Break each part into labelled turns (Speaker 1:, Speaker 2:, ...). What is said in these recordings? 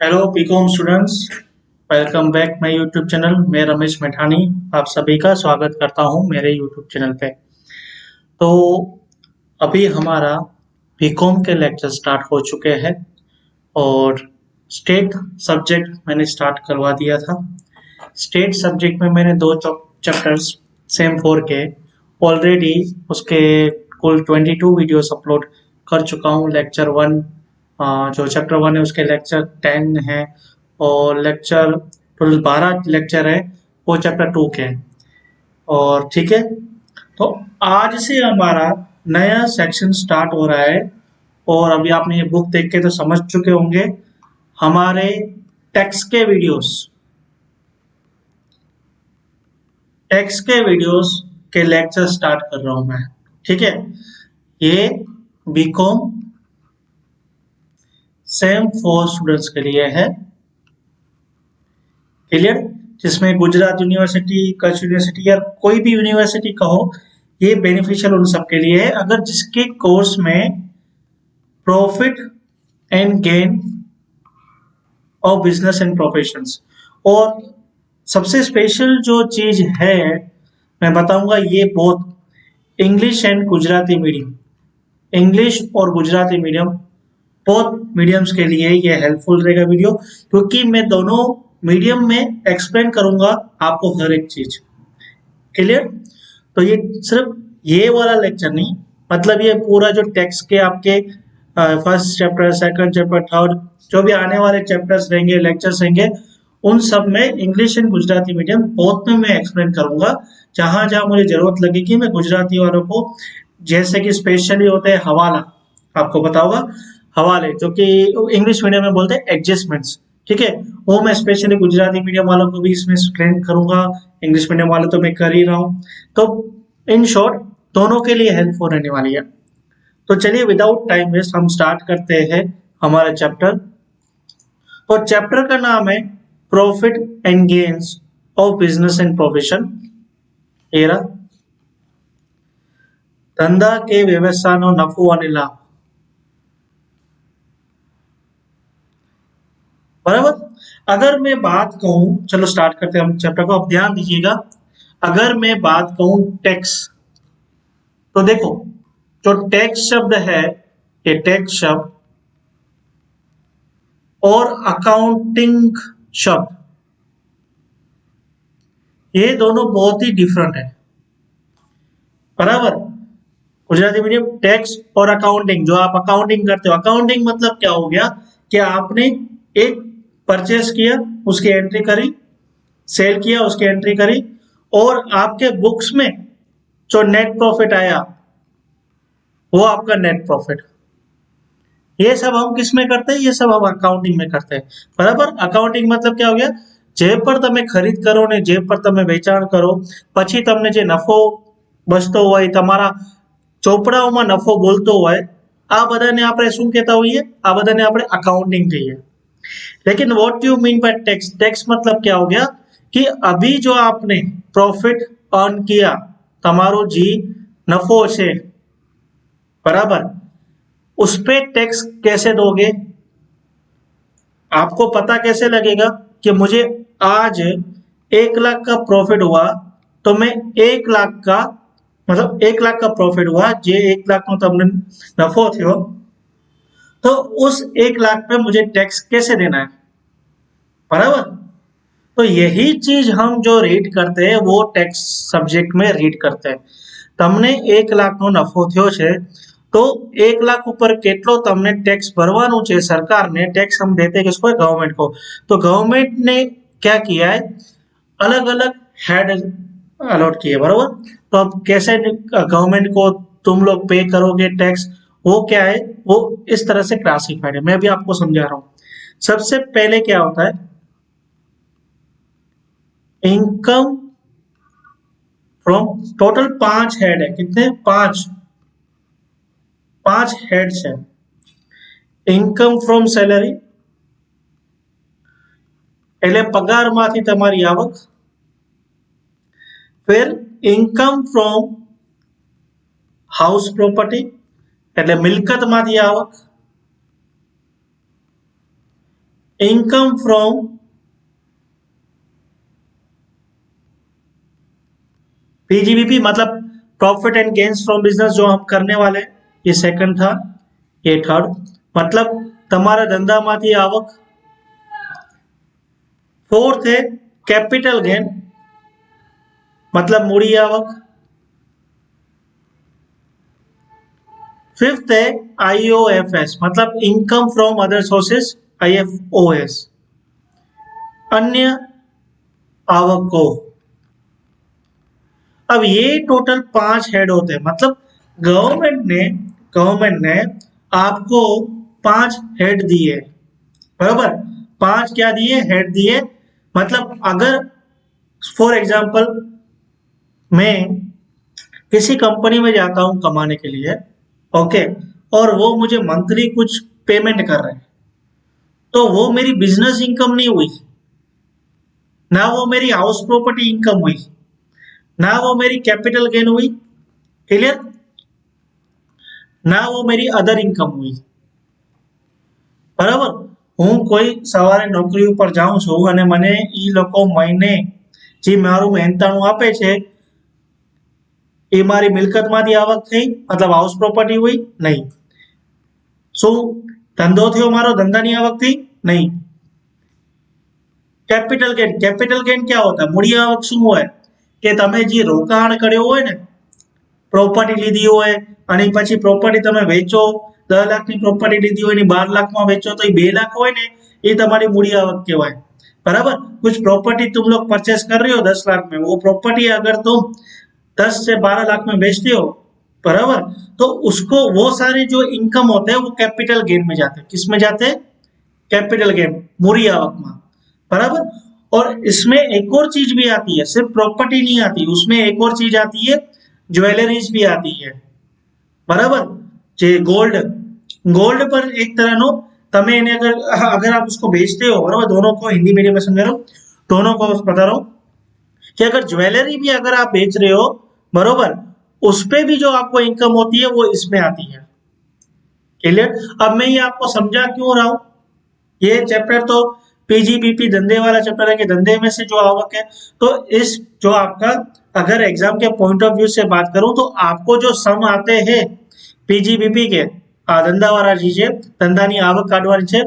Speaker 1: Hello BCom students welcome back my YouTube channel मैं रमेश मैठानी आप सभी का स्वागत करता हूँ मेरे यूट्यूब चैनल पे। तो अभी हमारा बीकॉम के लेक्चर स्टार्ट हो चुके हैं और स्टेट सब्जेक्ट मैंने स्टार्ट करवा दिया था। स्टेट सब्जेक्ट में मैंने दो चैप्टर्स सेम फोर के ऑलरेडी उसके कुल 22 वीडियोस अपलोड कर चुका हूँ लेक्चर वन जो चैप्टर वन है, उसके लेक्चर टेन है और लेक्चर टोटल बारह लेक्चर है, वो चैप्टर टू के और ठीक है तो आज से हमारा नया सेक्शन स्टार्ट हो रहा है और अभी आपने ये बुक देख के तो समझ चुके होंगे, हमारे टेक्स के वीडियोस टेक्स के वीडियोस के लेक्चर स्टार्ट कर रहा हूँ मैं, ठीक है? ये बीकॉम सेम फोर स्टूडेंट्स के लिए है। क्लियर जिसमें गुजरात यूनिवर्सिटी कच्छ यूनिवर्सिटी या कोई भी यूनिवर्सिटी कहो ये बेनिफिशियल उन सबके लिए है। अगर जिसके कोर्स में प्रॉफिट एंड गेन और बिज़नेस एंड प्रोफेशंस और सबसे स्पेशल जो चीज़ है, मैं बताऊँगा, ये बहुत English and Gujarati medium English और गुजराती मीडियम बोथ मीडियम्स के लिए ये हेल्पफुल रहेगा वीडियो क्योंकि मैं दोनों मीडियम में एक्सप्लेन करूँगा आपको हर एक चीज़। क्लियर तो ये सिर्फ़ ये वाला लेक्चर नहीं मतलब ये पूरा जो टेक्स्ट के आपके first chapter second chapter third जो भी आने वाले चैप्टर्स रहेंगे लेक्चर्स रहेंगे, उन सब में English and Gujarati medium both में मैं एक्सप्लेन करूँगा। जहाँ जहाँ मुझे ज़रूरत लगेगी, मैं गुजराती वालों को, जैसे कि स्पेशली होते हैं हवाला, आपको बताऊँगा। हवाले जो कि इंग्लिश मीडियम में बोलते हैं एडजस्टमेंट्स ठीक है वो मैं स्पेशली गुजराती मीडियम वालों को भी इसमें ट्रेन करूंगा इंग्लिश मीडियम वाले तो मैं कर ही रहा हूँ तो इन शॉर्ट दोनों के लिए हेल्पफुल रहने वाली है तो चलिए विदाउट टाइम वेस्ट हम स्टार्ट करते हैं हमारा चैप्टर और चैप्टर का नाम है profit and gains of business and profession era धंधा के व्यवसाय नो नफो અને લાભ बराबर? अगर मैं बात कहूँ, चलो स्टार्ट करते हैं हम चैप्टर को आप ध्यान दीजिएगा। अगर मैं बात कहूँ टैक्स तो देखो, जो टैक्स शब्द है, ये टैक्स शब्द और अकाउंटिंग शब्द, ये दोनों बहुत ही डिफरेंट है। बराबर? गुजराती मीडियम टैक्स और अकाउंटिंग जो आप अकाउंटिंग करते हो अकाउंटिंग मतलब क्या हो गया कि आपने एक परचेस किया उसकी एंट्री करी सेल किया उसकी एंट्री करी और आपके बुक्स में जो नेट प्रॉफिट आया वो आपका नेट प्रॉफिट ये सब हम किस में करते हैं ये सब हम अकाउंटिंग में करते हैं बराबर अकाउंटिंग मतलब क्या हो गया જે પર તમે ખરીદ કરો ને જે પર તમે વેચાણ કરો પછી તમને જે નફો બચતો હોય તમારા ચોપડાઓમાં નફો બોલતો હોય આ બધાને આપણે શું કહેતા હોઈએ આ બધાને આપણે અકાઉન્ટિંગ કહીએ लेकिन what you mean by tax tax मतलब क्या हो गया कि अभी जो आपने प्रॉफिट अर्न किया તમારો जी नफो છે बराबर उस पे टैक्स कैसे दोगे आपको पता कैसे लगेगा कि मुझे आज एक लाख का प्रॉफिट हुआ तो मैं एक लाख का मतलब एक लाख का प्रॉफिट हुआ जे एक लाख નો તમને નફો થયો तो उस एक लाख पे मुझे टैक्स कैसे देना है बराबर तो यही चीज हम जो रीड करते हैं वो टैक्स सब्जेक्ट में रीड करते हैं તમને એક લાખનો નફો થયો છે तो एक लाख ऊपर કેટલો તમને टैक्स ભરવાનું છે સરકારને टैक्स हम देते हैं किसको गवर्नमेंट को तो गवर्नमेंट ने क्या किया है अलग अलग हेड अलॉट किए बराबर तो अब कैसे गवर्नमेंट को तुम लोग पे करोगे टैक्स वो क्या है वो इस तरह से क्लासिफाइड है मैं भी आपको समझा रहा हूं सबसे पहले क्या होता है इनकम फ्रॉम टोटल पांच हेड है कितने पांच पांच हेड्स है ઇન્કમ ફ્રોમ સેલરી એટલે પગારમાંથી તમારી આવક फिर ઇન્કમ ફ્રોમ હાઉસ પ્રોપર્ટી એટલે મિલકતમાંથી આવક इनकम फ्रॉम पीजीबीपी मतलब profit and gains from business जो हम करने वाले ये सेकंड था ये थर्ड मतलब તમારા ધંધામાંથી આવક फोर्थ है कैपिटल गेन मतलब मूड़ी आवक फिफ्थ है आईओएफएस मतलब income from other sources IFOS अन्य आवक। अब ये टोटल पाँच हेड होते हैं मतलब गवर्नमेंट ने गवर्नमेंट ने आपको पाँच हेड दिए। बराबर? पाँच क्या दिए? हेड दिए। मतलब अगर फॉर एग्ज़ाम्पल मैं किसी कंपनी में जाता हूँ कमाने के लिए ओके और वो मुझे मंथली कुछ पेमेंट कर रहे हैं तो वो मेरी बिजनेस इनकम नहीं हुई ना वो मेरी हाउस प्रॉपर्टी इनकम हुई ना वो मेरी कैपिटल गेन हुई क्लियर ना वो मेरी अदर इनकम हुई બરાબર હું કોઈ સવારે નોકરી ઉપર જાઉં છું અને મને એ લોકો મહિને જે મારું મહેનતાણું આપે છે એ મારી મિલકતમાંથી આવક થઈ મતલબ હાઉસ પ્રોપર્ટી હોય નહીં શું ધંધો થયો મારો ધંધાની આવક થઈ નહીં કેપિટલ ગેન કેપિટલ ગેન ક્યાં હોતા મૂડી આવક શું હોય કે તમે જે રોકાણ કર્યો હોય ને પ્રોપર્ટી લીધી હોય અને પછી પ્રોપર્ટી તમે વેચો દસ લાખની પ્રોપર્ટી લીધી હોય એની બાર લાખમાં વેચો તો એ બે લાખ હોય ને એ તમારી મૂડી આવક કહેવાય बराबर कुछ प्रॉपर्टी तुम लोग परचेस कर रहे हो दस लाख में वो प्रॉपर्टी अगर तुम दस से बारह लाख में बेचते हो बराबर तो उसको वो सारे जो इनकम होते हैं, वो कैपिटल गेन में जाते हैं। किसमें जाते हैं? कैपिटल गेन मुरी आवक में। बराबर और इसमें एक और चीज़ भी आती है, सिर्फ़ प्रॉपर्टी नहीं आती, उसमें एक और चीज़ आती है ज्वेलरीज भी आती है। बराबर जे गोल्ड गोल्ड पर एक तरह नो, तमें अगर अगर आप उसको बेचते हो, बराबर, दोनों को हिंदी मीडियम में समझा रहा हूँ, दोनों को बता रहा हूँ कि अगर ज्वेलरी भी अगर आप बेच रहे हो, बरोबर, उस पर भी जो आपको इनकम होती है, वो इसमें आती है। क्लियर अब मैं ये आपको समझा क्यों रहा हूँ? ये चैप्टर तो पीजीबीपी धंधे वाला चैप्टर है कि धंधे में से जो आवक है तो इस जो आपका, अगर एग्ज़ाम के पॉइंट ऑफ़ व्यू से बात करूँ तो आपको जो सम आते हैं पीजीबीपी के धंधा वाला चीज़ें, धंधा नहीं, आवक काटवानी वाली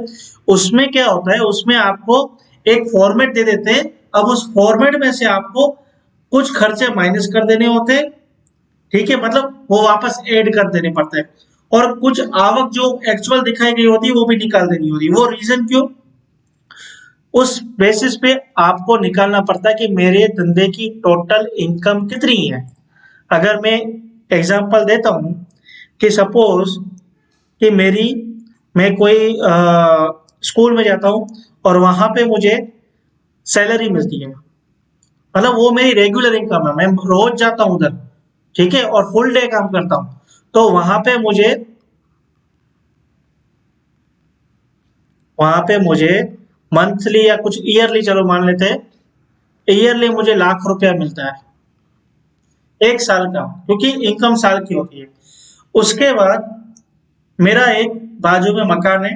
Speaker 1: उसमें क्या होता है, उसमें आपको एक फॉर्मेट दे देते हैं अब उस फॉर्मेट में से आपको कुछ खर्चे माइनस कर देने होते हैं ठीक है? मतलब वो वापस ऐड कर देने पड़ते हैं। और कुछ आवक जो एक्चुअल दिखाई गई होती है वो भी निकाल देनी होती। है वो रीजन क्यों? उस बेसिस पे आपको निकालना पड़ता है कि मेरे धंधे की टोटल इनकम कितनी है। अगर मैं एग्जांपल देता हूँ कि सपोज़ कि मेरी मैं कोई आ, स्कूल में जाता हूँ और वहाँ पे मुझे सैलरी मिलती है। मतलब वो मेरी रेगुलर इनकम है। मैं रोज जाता हूँ उधर, ठीक है? और फुल डे काम करता हूँ। तो वहाँ पे मुझे, वहाँ पे मुझे मंथली या कुछ ईयरली चलो मान लेते हैं ईयरली मुझे लाख रुपया मिलता है। एक साल का, क्योंकि इनकम साल की होती है। उसके बाद मेरा एक बाजू में मकान है।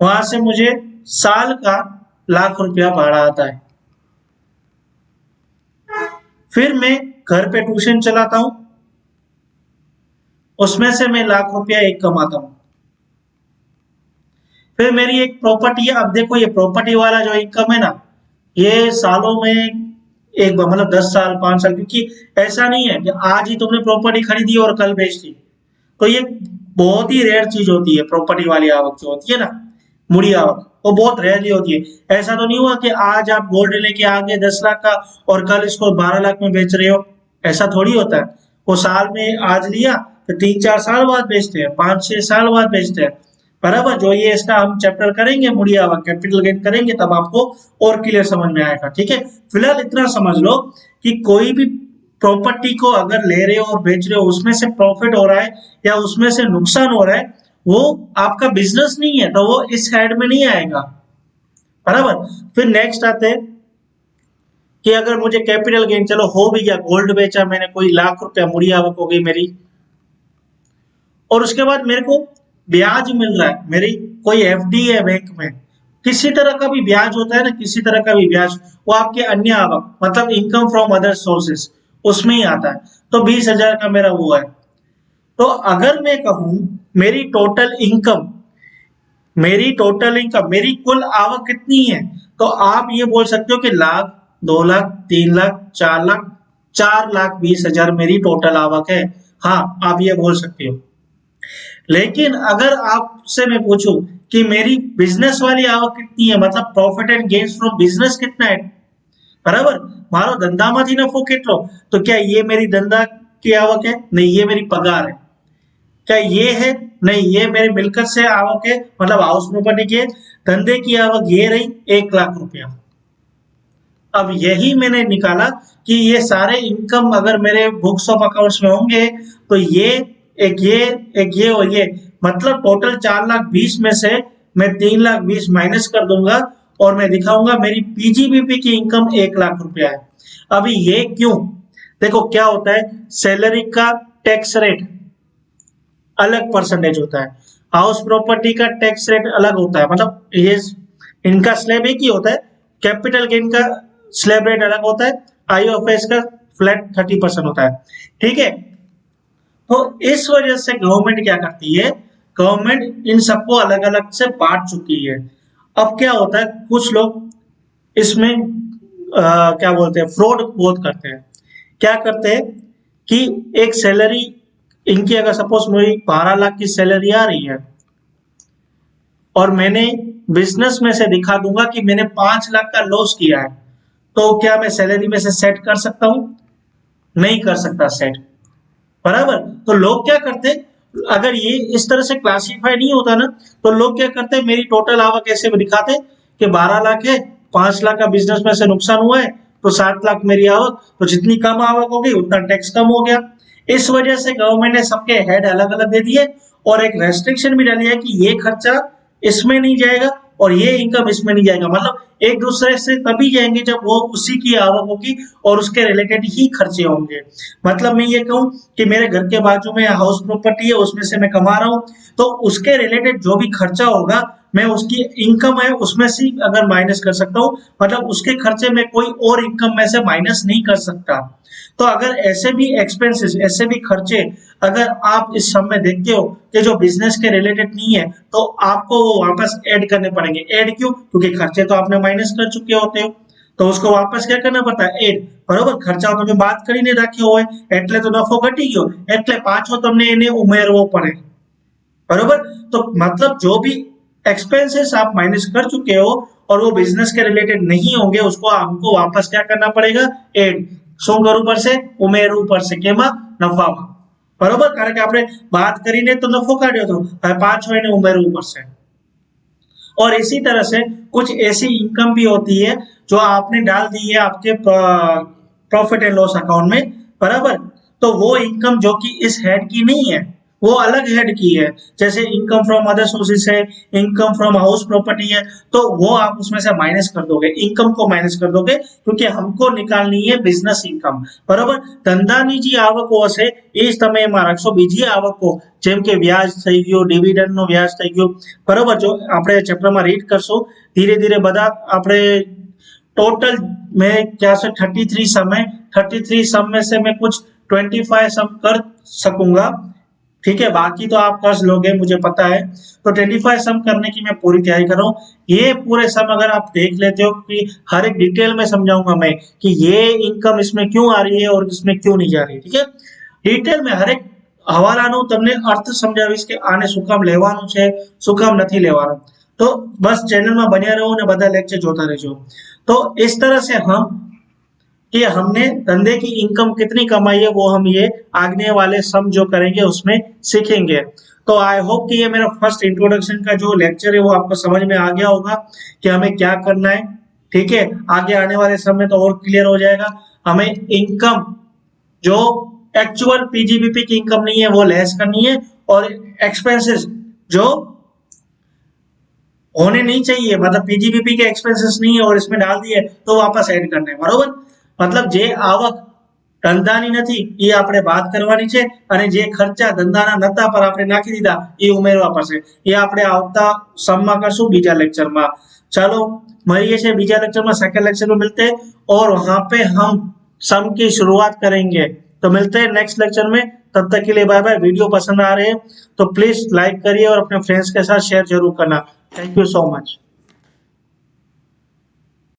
Speaker 1: वहाँ से मुझे साल का लाख रुपया भाड़ा आता है। फिर मैं घर पे ट्यूशन चलाता हूँ। उसमें से मैं लाख रुपया एक कमाता हूँ। फिर मेरी एक प्रॉपर्टी है। अब देखो ये प्रॉपर्टी वाला जो इनकम है ना, ये सालों में एक मतलब दस साल, पाँच साल, क्योंकि ऐसा नहीं है कि आज ही तुमने प्रॉपर्टी खरीदी और कल बेच दी। तो ये बहुत ही रेयर चीज़ होती है प्रॉपर्टी वाली आवक जो होती है ना, मुड़ी आवक। वो बहुत रेयरली होती है। ऐसा तो नहीं हुआ कि आज आप गोल्ड लेके आ गए दस लाख का और कल इसको बारह लाख में बेच रहे हो। ऐसा थोड़ी होता है। वो साल में आज लिया तो तीन चार साल बाद बेचते हैं, पाँच छह साल बाद बेचते हैं। बराबर, जो ये इसका हम चैप्टर करेंगे मुड़िया आवक कैपिटल गेन करेंगे, तब आपको और क्लियर समझ में आएगा, ठीक है? फ़िलहाल इतना समझ लो कि कोई भी प्रॉपर्टी को अगर ले रहे हो और बेच रहे हो, उसमें से प्रॉफिट हो रहा है या उसमें से नुकसान हो रहा है वो आपका बिज़नेस नहीं है तो वो इस हेड में नहीं आएगा। बराबर? फिर नेक्स्ट आते हैं कि अगर मुझे कैपिटल गेन चलो हो भी गया गोल्ड बेचा मैंने, कोई लाख रुपया मुड़ी आवक हो गई मेरी। और उसके बाद मेरे को ब्याज मिल रहा है, मेरी कोई एफडी है बैंक में, किसी तरह का भी ब्याज होता है ना, किसी तरह का भी ब्याज, वो आपके अन्य आवक मतलब इनकम फ्रॉम अदर सोर्सेस उसमें ही आता है। तो बीस हज़ार का मेरा वो है। तो अगर मैं कहूँ मेरी टोटल इनकम मेरी टोटल इनकम मेरी कुल आवक कितनी है तो आप ये बोल सकते हो कि लाख दो लाख तीन लाख चार लाख चार लाख बीस हजार मेरी टोटल आवक है हाँ आप ये बोल सकते हो लेकिन अगर आपसे मैं पूछूं कि मेरी बिजनेस वाली आवक कितनी है मतलब profit and gains from business कितना है बराबर मारो ધંધામાંથી નફો કેટલો तो क्या ये मेरी धंधा की आवक है नहीं ये मेरी पगार है क्या ये है? नहीं, ये मेरी मिलकत से आवक है मतलब हाउस प्रॉपर्टी की धंधे की आवक ये रही, एक लाख रुपया। अब यही मैंने निकाला कि ये सारे इनकम अगर मेरे बुक्स ऑफ़ अकाउंट्स में होंगे तो ये, एक ये एक ये और ये। मतलब टोटल चार लाख बीस में से मैं तीन लाख बीस माइनस कर दूँगा और मैं दिखाऊँगा मेरी पीजीबीपी की इनकम एक लाख रुपया है। अभी ये क्यों? देखो क्या होता है सैलरी का टैक्स रेट अलग परसेंटेज होता है। हाउस प्रॉपर्टी का टैक्स रेट अलग होता है। मतलब ये इनका स्लैब एक ही होता है। कैपिटल गेन का स्लैब रेट अलग होता है। आईओएफएस का फ्लैट थर्टी परसेंट होता है। ठीक है? तो इस वजह से गवर्नमेंट क्या करती है? गवर्नमेंट इन सबको अलग अलग से बांट चुकी है। अब क्या होता है? कुछ लोग इसमें आ, क्या बोलते हैं? फ्रॉड बहुत करते हैं। क्या करते हैं कि एक सैलरी इनकी अगर सपोज़ मेरी बारह लाख की सैलरी आ रही है, और मैंने बिज़नेस में से दिखा दूँगा कि मैंने पाँच लाख का लॉस किया है तो क्या मैं सैलरी में से सेट कर सकता हूँ? नहीं कर सकता सेट बराबर? तो लोग क्या करते? अगर ये इस तरह से क्लासिफाई नहीं होता ना तो लोग क्या करते? मेरी टोटल आवक ऐसे दिखाते? कि 12 लाख है, पाँच लाख का बिज़नेस में से नुकसान हुआ है तो सात लाख मेरी आवक तो जितनी कम आवक होगी, उतना टैक्स कम हो गया. इस वजह से गवर्नमेंट ने सबके हेड अलग अलग दे दिए और एक रेस्ट्रिक्शन भी डाली है कि ये खर्चा इसमें नहीं जाएगा और ये इनकम इसमें नहीं जाएगा। मतलब एक दूसरे से तभी जाएँगे जब वो उसी की आवक होगी और उसके रिलेटेड ही खर्चे होंगे। मतलब मैं ये कहूँ कि मेरे घर के बाजू में हाउस प्रॉपर्टी है, उसमें से मैं कमा रहा हूँ तो उसके रिलेटेड जो भी खर्चा होगा मैं उसकी इनकम है उसमें से अगर माइनस कर सकता हूँ मतलब उसके खर्चे में कोई और इनकम में से माइनस नहीं कर सकता तो अगर ऐसे भी एक्सपेंसेस ऐसे भी खर्चे अगर आप इस समय देखते हो कि जो बिजनेस के रिलेटेड नहीं है तो आपको वो वापस ऐड करने पड़ेंगे ऐड क्यों क्योंकि खर्चे तो आपने माइनस कर चुके होते हो तो उसको वापस क्या करना पड़ता है एड बरोबर ખર્ચા તમે બાદ કરીને રાખ્યો હોય એટલે તો નફો ઘટી ગયો એટલે પાછો તમને એને ઉમેરવો પડે બરોબર તો મતલબ जो भी एक्सपेंसेस आप माइनस कर चुके हो और वो बिजनेस के रिलेटेड नहीं होंगे उसको हमको वापस क्या करना पड़ेगा एड શું કરવું પડશે ઉમેરવું પડશે કેમાં નફામાં બરોબર કારણ કે આપણે વાત કરીને તો નફો કાઢ્યો હતો હવે પાછો એને ઉમેરવું પડશે और इसी तरह से कुछ ऐसी इनकम भी होती है जो आपने डाल दी है आपके प्रॉफिट एंड लॉस अकाउंट में बराबर तो वो इनकम जो कि इस हेड की नहीं है वो अलग हेड की है जैसे इनकम फ्रॉम अदर सोर्सेस है इनकम फ्रॉम हाउस प्रॉपर्टी है तो वो आप उसमें से माइनस कर दोगे इनकम को माइनस कर दोगे क्योंकि हमको निकालनी है बिजनेस इनकम બરાબર ધંધાની જે આવકો હશે એ જ તમે એમાં રાખશો બીજી આવકો જેમ કે વ્યાજ થઈ ગયો ડિવિડન્ડનો વ્યાજ થઈ ગયો બરાબર જો આપણે ચેપ્ટરમાં રીડ કરશો ધીરે ધીરે બધા આપણે टोटल मैं क्या से थर्टी थ्री सम है थर्टी थ्री सम में से मैं कुछ ट्वेंटी फाइव सम कर सकूंगा ठीक है बाकी तो आप कर लोगे मुझे पता है तो ट्वेंटी फाइव सम करने की मैं पूरी तैयारी कर रहा हूँ ये पूरे सम अगर आप देख लेते हो कि हर एक डिटेल में समझाऊंगा मैं कि ये इनकम इसमें क्यों आ रही है और इसमें क्यों नहीं जा रही ठीक है डिटेल में हर એક હવાલાનું તમને અર્થ સમજાવીશ કે આને શું કામ લેવાનું છે શું કામ નથી લેવાનું તો બસ ચેનલમાં બન્યા રહો અને બધા લેક્ચર જોતા રહેજો તો इस तरह से हम कि हमने धंधे की इनकम कितनी कमाई है, वो हम ये आगने वाले सम जो करेंगे, उसमें सीखेंगे। तो आई होप कि ये मेरा फ़र्स्ट इंट्रोडक्शन का जो लेक्चर है, वो आपको समझ में आ गया होगा कि हमें क्या करना है। ठीक है? आगे आने वाले समय तो और क्लियर हो जाएगा। हमें इनकम जो एक्चुअल पीजीबीपी की इनकम नहीं है, वो लेस करनी है और एक्सपेंसेस जो होने नहीं चाहिए मतलब पीजीबीपी के एक्सपेंसेस नहीं है और इसमें डाल दिए तो वापस ऐड करने बरोबर? मतलब जे आवक ધંધાની નથી એ આપણે વાત કરવાની છે અને જે ખર્ચા ધંધાના નતા પર આપણે નાખી દીધા એ ઉમેરવા પડશે એ આપણે આવતા સમમાં કરશું બીજા લેક્ચરમાં चलो મળીએ છીએ બીજા लेक्चर सेकंड लेक्चर में मिलते हैं और वहां पे हम सम की शुरुआत करेंगे तो मिलते हैं नेक्स्ट लेक्चर में तब तक के लिए बाय बाय वीडियो पसंद आ रहे हैं तो प्लीज लाइक करिए और अपने फ्रेंड्स के साथ शेयर जरूर करना थैंक यू सो मच